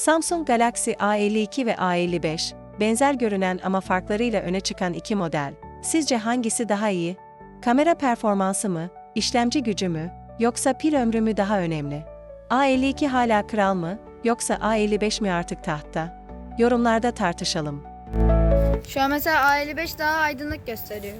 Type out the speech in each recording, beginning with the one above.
Samsung Galaxy A52 ve A55, benzer görünen ama farklarıyla öne çıkan iki model. Sizce hangisi daha iyi? Kamera performansı mı, işlemci gücü mü, yoksa pil ömrü mü daha önemli? A52 hala kral mı, yoksa A55 mi artık tahtta? Yorumlarda tartışalım. Şu an mesela A55 daha aydınlık gösteriyor.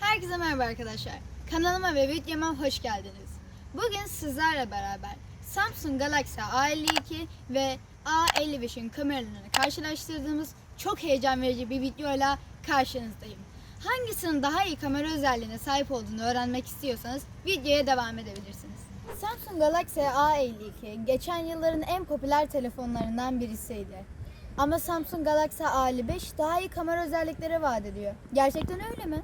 Herkese merhaba arkadaşlar. Kanalıma ve videoma hoş geldiniz. Bugün sizlerle beraber Samsung Galaxy A52 ve A55'in kameralarını karşılaştırdığımız çok heyecan verici bir videoyla karşınızdayım. Hangisinin daha iyi kamera özelliğine sahip olduğunu öğrenmek istiyorsanız videoya devam edebilirsiniz. Samsung Galaxy A52 geçen yılların en popüler telefonlarından birisiydi. Ama Samsung Galaxy A55 daha iyi kamera özellikleri vaat ediyor. Gerçekten öyle mi?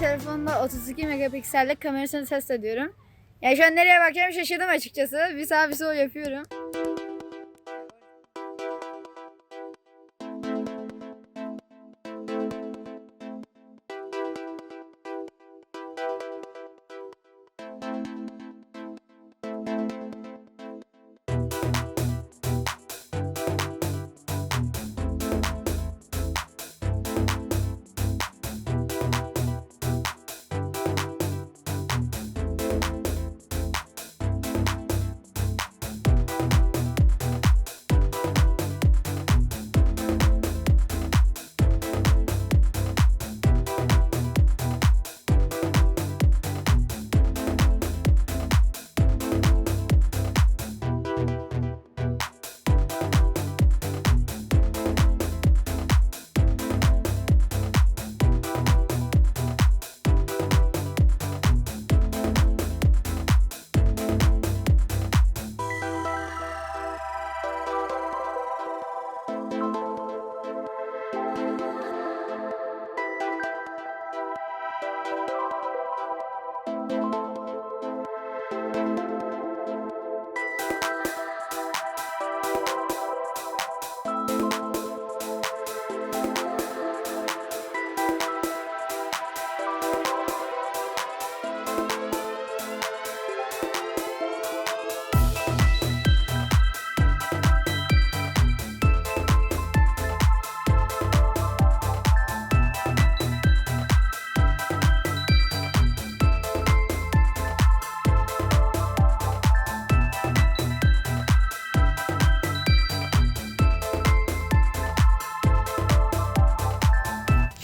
Telefonda 32 megapiksellik kamerasını test ediyorum. Yani şu an nereye bakacağım şaşırdım açıkçası. Bir sağ bir sol yapıyorum.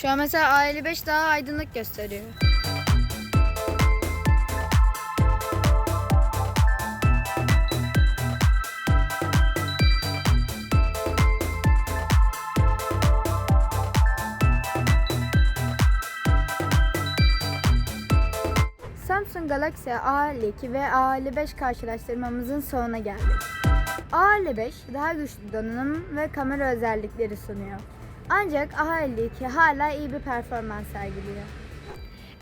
Şu an mesela A55 daha aydınlık gösteriyor. Samsung Galaxy A52 ve A55 karşılaştırmamızın sonuna geldik. A55 daha güçlü donanım ve kamera özellikleri sunuyor. Ancak A52 hala iyi bir performans sergiliyor.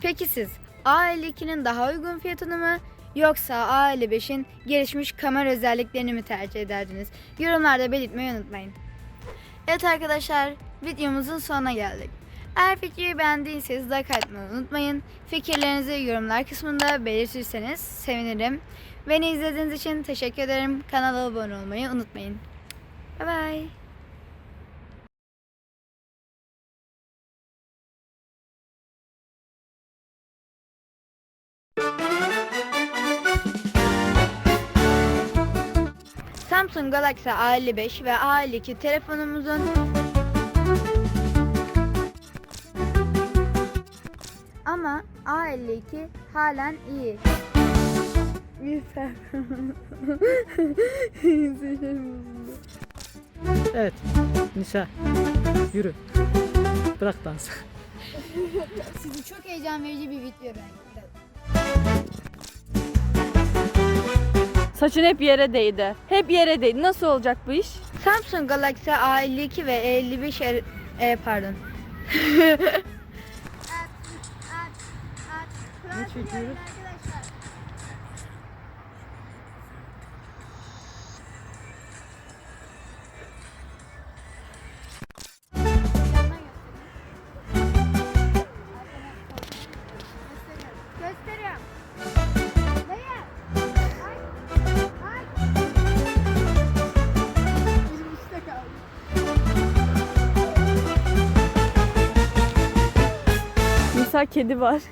Peki siz A52'nin daha uygun fiyatını mı yoksa A55'in gelişmiş kamera özelliklerini mi tercih ederdiniz? Yorumlarda belirtmeyi unutmayın. Evet arkadaşlar videomuzun sonuna geldik. Eğer videoyu beğendiyseniz like atmayı unutmayın. Fikirlerinizi yorumlar kısmında belirtirseniz sevinirim. Beni izlediğiniz için teşekkür ederim. Kanala abone olmayı unutmayın. Bye bye. Samsung Galaxy A55 ve A52 telefonumuzun ama A52 halen iyi. Evet. Nisa. Yürü. Bırak dansı. Sizi çok heyecan verici bir video ben. Saçın hep yere değdi. Hep yere değdi. Nasıl olacak bu iş? Samsung Galaxy A52 ve A55 er- e, pardon. Ne çekiyoruz? Nisa kedi var.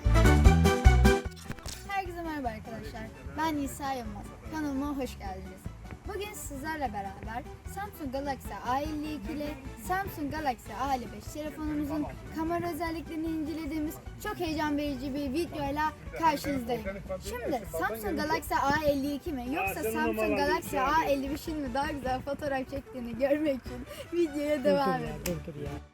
Herkese merhaba arkadaşlar. Ben Nisa Yılmaz. Kanalıma hoş geldiniz. Bugün sizlerle beraber Samsung Galaxy A52 ile Samsung Galaxy A55 telefonumuzun kamera özelliklerini incelediğimiz çok heyecan verici bir videoyla karşınızdayım. Şimdi Samsung Galaxy A52 mi yoksa Samsung Galaxy A55'in mi daha güzel fotoğraf çektiğini görmek için videoya devam edelim.